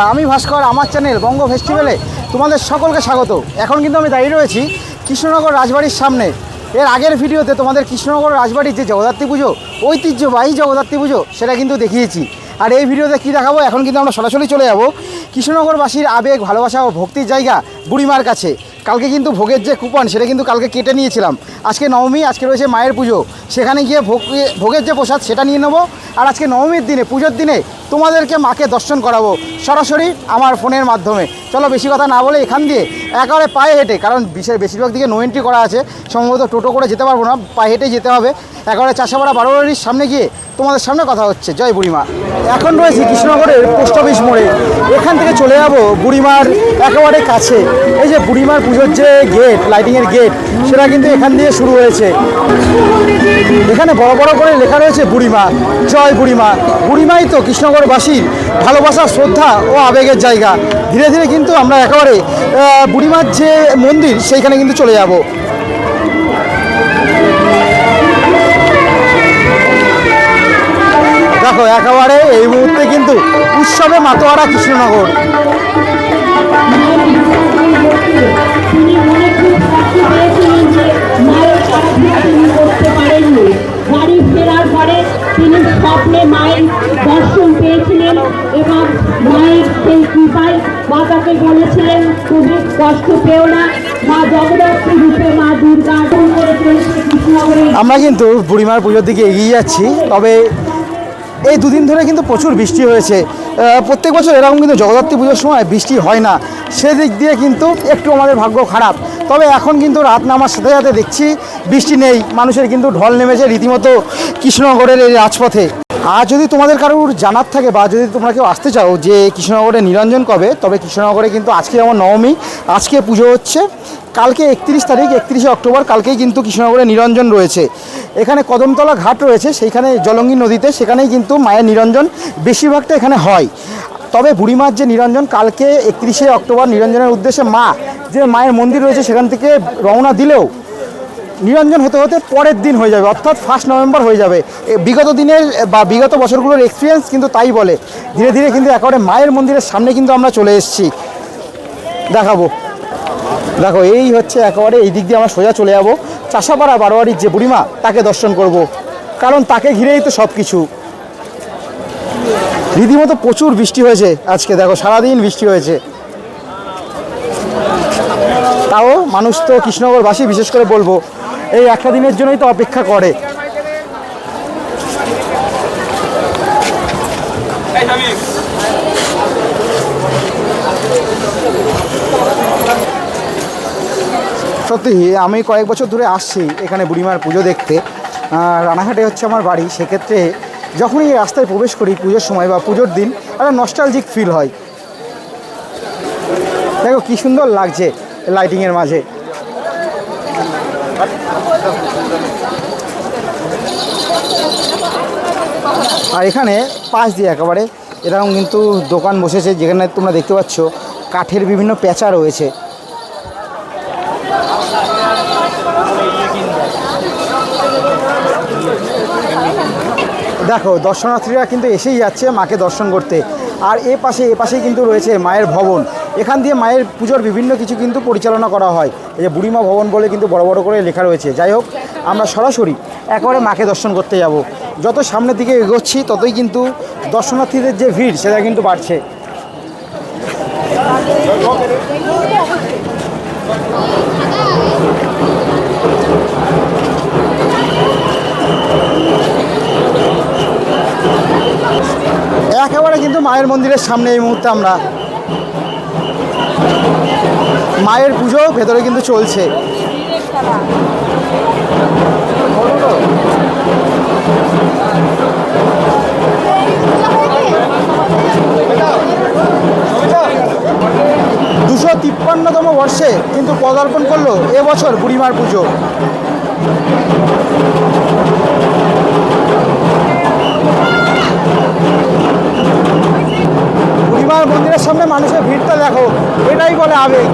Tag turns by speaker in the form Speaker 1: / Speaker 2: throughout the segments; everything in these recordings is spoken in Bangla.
Speaker 1: বন্ধুরা, আমি ভাস্কর, আমার চ্যানেল বঙ্গ ফেস্টিভ্যালে তোমাদের সকলকে স্বাগত। এখন কিন্তু আমি দাঁড়িয়ে রয়েছি কৃষ্ণনগর রাজবাড়ির সামনে। এর আগের ভিডিওতে তোমাদের কৃষ্ণনগর রাজবাড়ির যে জগদ্ধাত্রী পুজো, ঐতিহ্যবাহী জগদ্ধাত্রী পুজো, সেটা কিন্তু দেখিয়েছি। আর এই ভিডিওতে কী দেখাবো, এখন কিন্তু আমরা সরাসরি চলে যাব কৃষ্ণনগরবাসীর আবেগ, ভালোবাসা ও ভক্তির জায়গা বুড়িমার কাছে। কালকে কিন্তু ভোগের যে কুপন, সেটা কিন্তু কালকে কেটে নিয়েছিলাম। আজকে নবমী, আজকে রয়েছে মায়ের পুজো। সেখানে গিয়ে ভোগ, ভোগের যে প্রসাদ, সেটা নিয়ে নেব। আর আজকে নবমীর দিনে, পুজোর দিনে তোমাদেরকে মাকে দর্শন করাবো, সরাসরি আমার ফোনের মাধ্যমে। চলো বেশি কথা না বলে এখান দিয়ে একেবারে পায়ে হেঁটে, কারণ বিশেষ বেশিরভাগ দিকে নো এন্ট্রি করা আছে। সম্ভবত টোটো করে যেতে পারব না, পায়ে হেঁটে যেতে হবে। একেবারে চাষাপাড়া বারোয়ারির সামনে গিয়ে তোমাদের সামনে কথা হচ্ছে। জয় বুড়িমা। এখন রয়েছি কৃষ্ণনগরের পোস্ট অফিস মোড়ে। এখান থেকে চলে যাব বুড়িমার একেবারে কাছে। এই যে বুড়িমার পুজোর যে গেট লাইটিংয়ের গেট, সেটা কিন্তু এখান দিয়ে শুরু হয়েছে। এখানে বড় বড় করে লেখা রয়েছে বুড়িমা। জয় বুড়িমা। বুড়িমাই তো কৃষ্ণনগরবাসীর ভালোবাসা, শ্রদ্ধা ও আবেগের জায়গা। ধীরে ধীরে কিন্তু আমরা একেবারে বুড়িমার যে মন্দির, সেইখানে কিন্তু চলে যাব। দেখো, একেবারে এই মুহূর্তে কিন্তু উৎসবে মাতোয়ারা কৃষ্ণনগর।
Speaker 2: বাড়ি ফেরার পরে তিনি মায়ের পেয়েছিলেন এবং কৃপায় বলেছিলেন তুমি পেও না মা মা
Speaker 1: আমরা কিন্তু বুড়িমার পুজোর দিকে এগিয়ে যাচ্ছি, তবে এই দুদিন ধরে কিন্তু প্রচুর বৃষ্টি হয়েছে। প্রত্যেক বছর এরকম কিন্তু জগদ্ধাত্রী পুজোর সময় বৃষ্টি হয় না। সেদিক দিয়ে কিন্তু একটু আমাদের ভাগ্য খারাপ। তবে এখন কিন্তু রাত নামার সাথে সাথে দেখছি বৃষ্টি নেই। মানুষের কিন্তু ঢল নেমেছে রীতিমতো কৃষ্ণনগরের এই রাজপথে। আর যদি তোমাদের কারোর জানার থাকে বা যদি তোমরা কেউ আসতে চাও যে কৃষ্ণনগরে নিরঞ্জন কবে, তবে কৃষ্ণনগরে কিন্তু আজকে যেমন নবমী। আজকে পুজো হচ্ছে কালকে একত্রিশ তারিখ, একত্রিশে অক্টোবর, কালকেই কিন্তু কৃষ্ণনগরে নিরঞ্জন রয়েছে। এখানে কদমতলা ঘাট রয়েছে, সেইখানে জলঙ্গি নদীতে, সেখানেই কিন্তু মায়ের নিরঞ্জন বেশিরভাগটা এখানে হয়। তবে বুড়িমার যে নিরঞ্জন, কালকে একত্রিশে অক্টোবর নিরঞ্জনের উদ্দেশ্যে মা, যে মায়ের মন্দির রয়েছে সেখান থেকে রওনা দিলেও নিরঞ্জন হতে হতে পরের দিন হয়ে যাবে, অর্থাৎ ফার্স্ট নভেম্বর হয়ে যাবে। বিগত দিনের বা বিগত বছরগুলোর এক্সপিরিয়েন্স কিন্তু তাই বলে। ধীরে ধীরে কিন্তু একেবারে মায়ের মন্দিরের সামনে কিন্তু আমরা চলে এসেছি। দেখাবো। দেখো, এই হচ্ছে একেবারে এই দিক দিয়ে আমরা সোজা চলে যাব। চাষাপাড়া বারোয়ারির যে বুড়িমা, তাকে দর্শন করব। কারণ তাকে ঘিরেই তো সব কিছু রীতিমতো প্রচুর বৃষ্টি হয়েছে আজকে। দেখো, সারাদিন বৃষ্টি হয়েছে। তাও মানুষ তো কৃষ্ণনগরবাসী, বিশেষ করে বলব, এই একটা দিনের জন্যই তো অপেক্ষা করে। সত্যি, আমি কয়েক বছর ধরে আসছি এখানে বুড়িমার পুজো দেখতে। রানাঘাটে হচ্ছে আমার বাড়ি, সেক্ষেত্রে যখনই এই রাস্তায় প্রবেশ করি পুজোর সময় বা পুজোর দিন, একটা নস্টালজিক ফিল হয়। দেখো কি সুন্দর লাগছে লাইটিংয়ের মাঝে। আর এখানে পাশ দিয়ে একেবারে, এরকম কিন্তু দোকান বসেছে যেখানে তোমরা দেখতে পাচ্ছ, কাঠের বিভিন্ন পেঁচা রয়েছে। দেখো, দর্শনার্থীরা কিন্তু এসেই যাচ্ছে মাকে দর্শন করতে। আর এ পাশে, এ পাশেই কিন্তু রয়েছে মায়ের ভবন। এখান দিয়ে মায়ের পুজোর বিভিন্ন কিছু কিন্তু পরিচালনা করা হয়। এই যে বুড়িমা ভবন বলে কিন্তু বড় বড় করে লেখা রয়েছে। যাই হোক, আমরা সরাসরি একেবারে মাকে দর্শন করতে যাব। যত সামনের দিকে এগোচ্ছি, ততই কিন্তু দর্শনার্থীদের যে ভিড়, সেটা কিন্তু বাড়ছে। একেবারে কিন্তু মায়ের মন্দিরের সামনে এই মুহূর্তে আমরা। মায়ের পুজো ভেতরে কিন্তু চলছে। দুশো তিপ্পান্নতম বর্ষে কিন্তু পদার্পণ করল এবছর বুড়িমার পুজো। মানুষের ভিড়টা দেখো এটাই বলে আবেগ।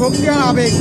Speaker 1: ভক্তি আর আবেগ।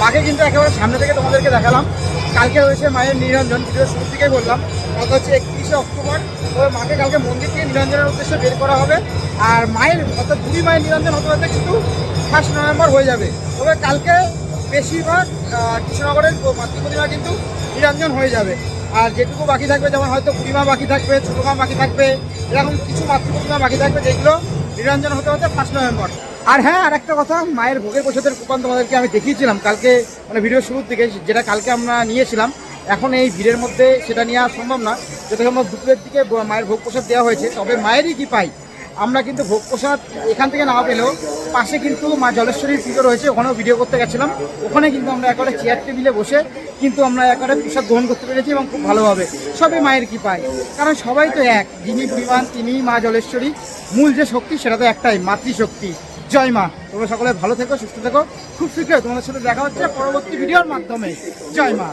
Speaker 1: মাকে কিন্তু একেবারে সামনে থেকে তোমাদেরকে দেখালাম। কালকে রয়েছে মায়ের নিরঞ্জন ভিডিও শুরু থেকেই বললাম। কালকে হচ্ছে একত্রিশে অক্টোবর। তবে মাকে কালকে মন্দির থেকে নিরঞ্জনের উদ্দেশ্যে বের করা হবে। আর মায়ের, অর্থাৎ দুই মায়ের নিরঞ্জন হতে হতে কিন্তু ফার্স্ট নভেম্বর হয়ে যাবে। তবে কালকে বেশিরভাগ কৃষ্ণনগরের মাতৃ প্রতিমা কিন্তু নিরঞ্জন হয়ে যাবে। আর যেটুকু বাকি থাকবে, যেমন হয়তো বুড়িমা বাকি থাকবে, ছোটো মা বাকি থাকবে, এরকম কিছু মাতৃ প্রতিমা বাকি থাকবে, যেগুলো নিরঞ্জন হতে হতে ফার্স্ট নভেম্বর। আর হ্যাঁ আর একটা কথা, মায়ের ভোগের প্রসাদের কুপান তোমাদেরকে আমি দেখিয়েছিলাম কালকে মানে ভিডিও শুরুর থেকে যেটা কালকে আমরা নিয়েছিলাম। এখন এই ভিড়ের মধ্যে সেটা নেওয়া সম্ভব না। যেটা সম্ভব দুপুরের দিকে মায়ের ভোগ প্রসাদ দেওয়া হয়েছে, তবে মায়েরই কি পাই আমরা কিন্তু ভোগ প্রসাদ এখান থেকে না পেলেও পাশে কিন্তু মা জলেশ্বরীর পুজো রয়েছে, ওখানেও ভিডিও করতে গেছিলাম। ওখানে কিন্তু আমরা একবারে চেয়ার টেবিলে বসে কিন্তু আমরা একবারে প্রসাদ গ্রহণ করতে পেরেছি এবং খুব ভালোভাবে। সবই মায়ের কি পায় কারণ সবাই তো এক, যিনি পরিমাণ, তিনি মা জলেশ্বরী। মূল যে শক্তি সেটা তো একটাই, মাতৃশক্তি। জয় মা। তোমরা সকলে ভালো থেকো, সুস্থ থেকো। খুব শীঘ্রই তোমাদের সাথে দেখা হচ্ছে পরবর্তী ভিডিওর মাধ্যমে। জয় মা।